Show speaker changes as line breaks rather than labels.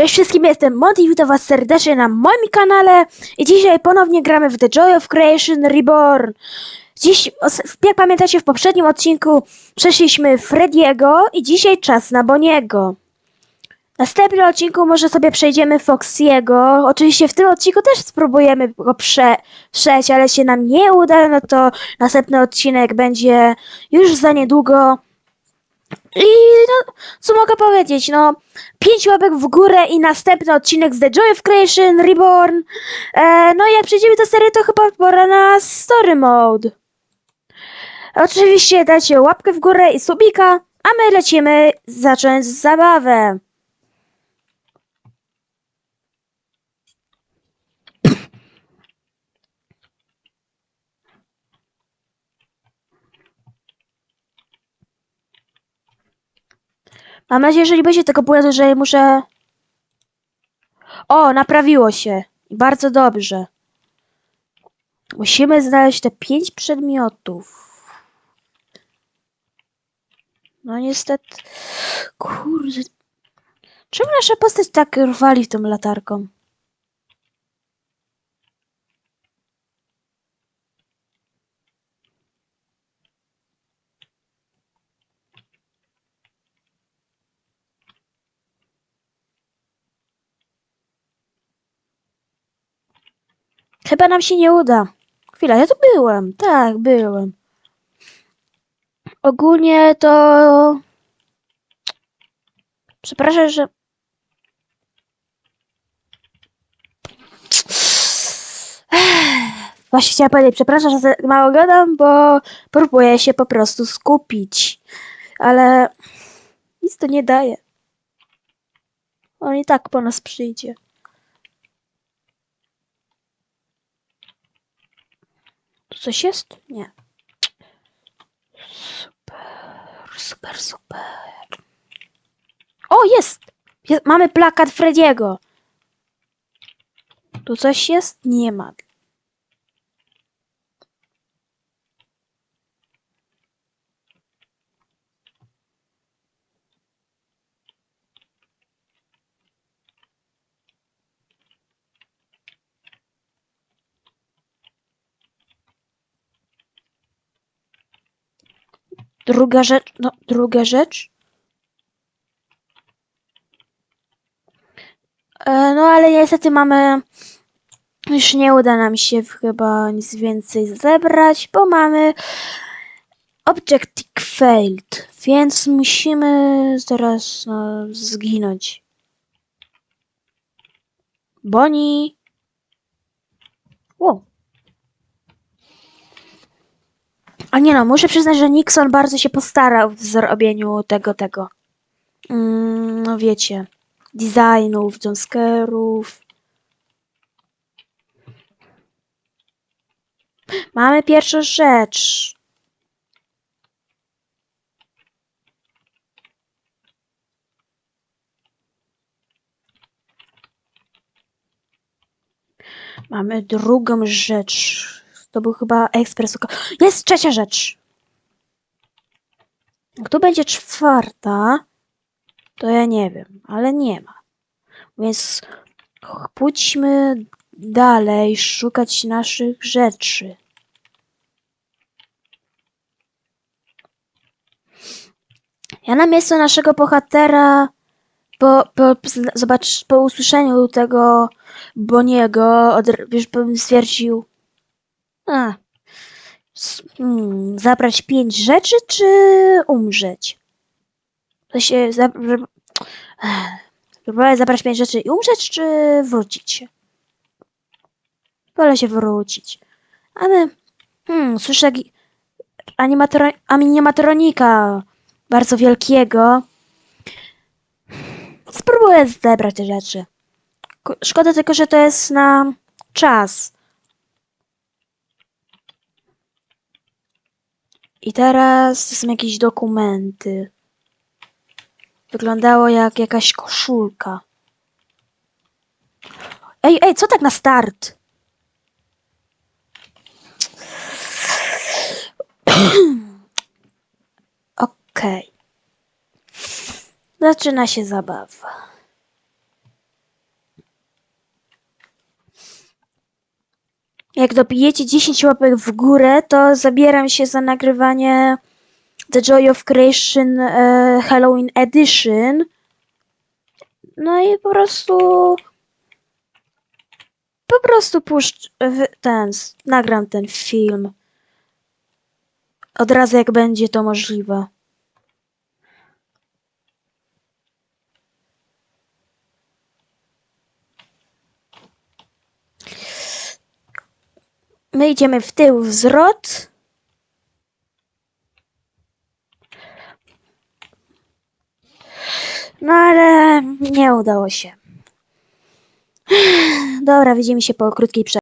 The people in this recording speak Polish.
Cześć wszystkim, jestem Monty, witam was serdecznie na moim kanale i dzisiaj ponownie gramy w The Joy of Creation Reborn. Dziś, jak pamiętacie w poprzednim odcinku przeszliśmy Frediego i dzisiaj czas na Boniego. W następnym odcinku może sobie przejdziemy Foxiego. Oczywiście w tym odcinku też spróbujemy go prze, przejść, ale się nam nie uda, no to następny odcinek będzie już za niedługo. I no, co mogę powiedzieć, no, pięć łapek w górę i następny odcinek z The Joy of Creation Reborn. E, no i jak przejdziemy do serii, to chyba pora na Story Mode. Oczywiście dajcie łapkę w górę i subika, a my lecimy zacząć zabawę. Mam nadzieję, że nie będzie tego błędu, że muszę... O, naprawiło się. Bardzo dobrze. Musimy znaleźć te pięć przedmiotów. No niestety... Kurde... Czemu nasza postać tak rwali tą latarką? Chyba nam się nie uda. Chwila, ja tu byłem. Tak, byłem. Ogólnie to... Przepraszam, że... Właśnie chciałam powiedzieć, przepraszam, że mało gadam, bo próbuję się po prostu skupić. Ale nic to nie daje. On i tak po nas przyjdzie. Coś jest? Nie. Super, super, super. O, jest! jest mamy plakat Frediego. Tu coś jest? Nie ma. Druga rzecz, no, druga rzecz. E, no, ale niestety mamy. Już nie uda nam się chyba nic więcej zebrać, bo mamy Objective failed, więc musimy zaraz no, zginąć. Boni. Wow. A nie no, muszę przyznać, że Nixon bardzo się postarał w zrobieniu tego, tego. Mm, no wiecie, designów, jumpscarów. Mamy pierwszą rzecz. Mamy drugą rzecz. To był chyba ekspres. Jest trzecia rzecz. Tu będzie czwarta, to ja nie wiem, ale nie ma. Więc pójdźmy dalej szukać naszych rzeczy. Ja na miejscu naszego bohatera po, po, zobacz, po usłyszeniu tego Boniego, od, już bym stwierdził, a, hmm, zabrać pięć rzeczy, czy umrzeć? To się, za, że- Ech, próbować zabrać pięć rzeczy i umrzeć, czy wrócić? Wolę się wrócić. Ale, hmm, słyszę animatro, animatronika bardzo wielkiego. Spróbuję zebrać te rzeczy. Ko- Szkoda tylko, że to jest na czas. I teraz to są jakieś dokumenty. Wyglądało jak jakaś koszulka. Ej, ej, co tak na start? Okej. Zaczyna się zabawa. Jak dobijecie 10 łapek w górę, to zabieram się za nagrywanie The Joy of Creation e, Halloween Edition. No i po prostu. Po prostu puszcz. ten. Nagram ten film. Od razu, jak będzie to możliwe. My idziemy w tył w zwrot. No ale nie udało się. Dobra, widzimy się po krótkiej przerwie.